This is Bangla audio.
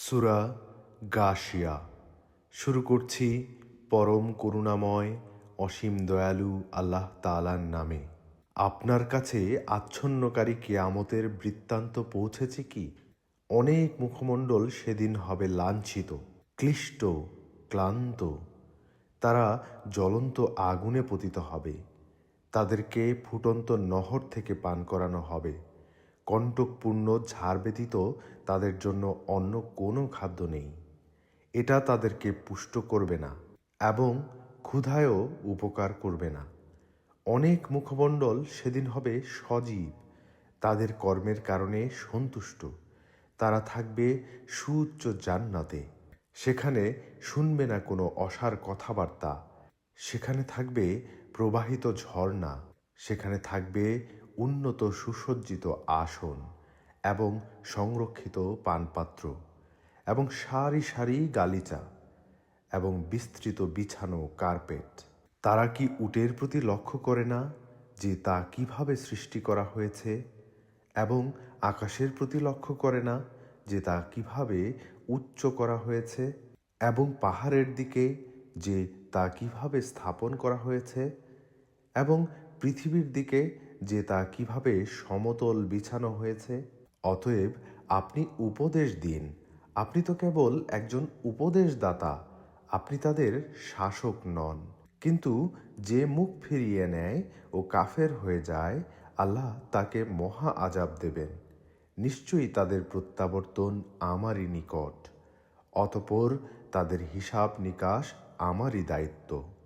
সুরা গাশিয়া। শুরু করছি পরম করুণাময়, অসীম দয়ালু আল্লাহ তালার নামে। আপনার কাছে আচ্ছন্নকারী কেয়ামতের বৃত্তান্ত পৌঁছেছে কি? অনেক মুখমণ্ডল সেদিন হবে লাঞ্ছিত, ক্লিষ্ট, ক্লান্ত। তারা জ্বলন্ত আগুনে পতিত হবে। তাদেরকে ফুটন্ত নহর থেকে পান করানো হবে। কণ্টকপূর্ণ ঝাড় ব্যতীত তাদের জন্য অন্য কোনো খাদ্য নেই। এটা তাদেরকে পুষ্ট করবে না এবং ক্ষুধায়ও উপকার করবে না। অনেক মুখমণ্ডল সেদিন হবে সজীব। তাদের কর্মের কারণে সন্তুষ্ট। তারা থাকবে সুউচ্চ জান্নাতে। সেখানে শুনবে না কোনো অসার কথাবার্তা। সেখানে থাকবে প্রবাহিত ঝর্ণা। সেখানে থাকবে উন্নত সুসজ্জিত আসন এবং সংরক্ষিত পানপাত্র এবং সারি সারি গালিচা এবং বিস্তৃত বিছানো কার্পেট। তারা কি উটের প্রতি লক্ষ্য করে না যে তা কীভাবে সৃষ্টি করা হয়েছে এবং আকাশের প্রতি লক্ষ্য করে না যে তা কীভাবে উচ্চ করা হয়েছে এবং পাহাড়ের দিকে যে তা কীভাবে স্থাপন করা হয়েছে এবং পৃথিবীর দিকে যে তা কীভাবে সমতল বিছানো হয়েছে? অতএব আপনি উপদেশ দিন। আপনি তো কেবল একজন উপদেশদাতা, আপনি তাদের শাসক নন। কিন্তু যে মুখ ফিরিয়ে নেয় ও কাফের হয়ে যায়, আল্লাহ তাকে মহা আজাব দেবেন। নিশ্চয়ই তাদের প্রত্যাবর্তন আমারই নিকট, অতপর তাদের হিসাব নিকাশ আমারই দায়িত্ব।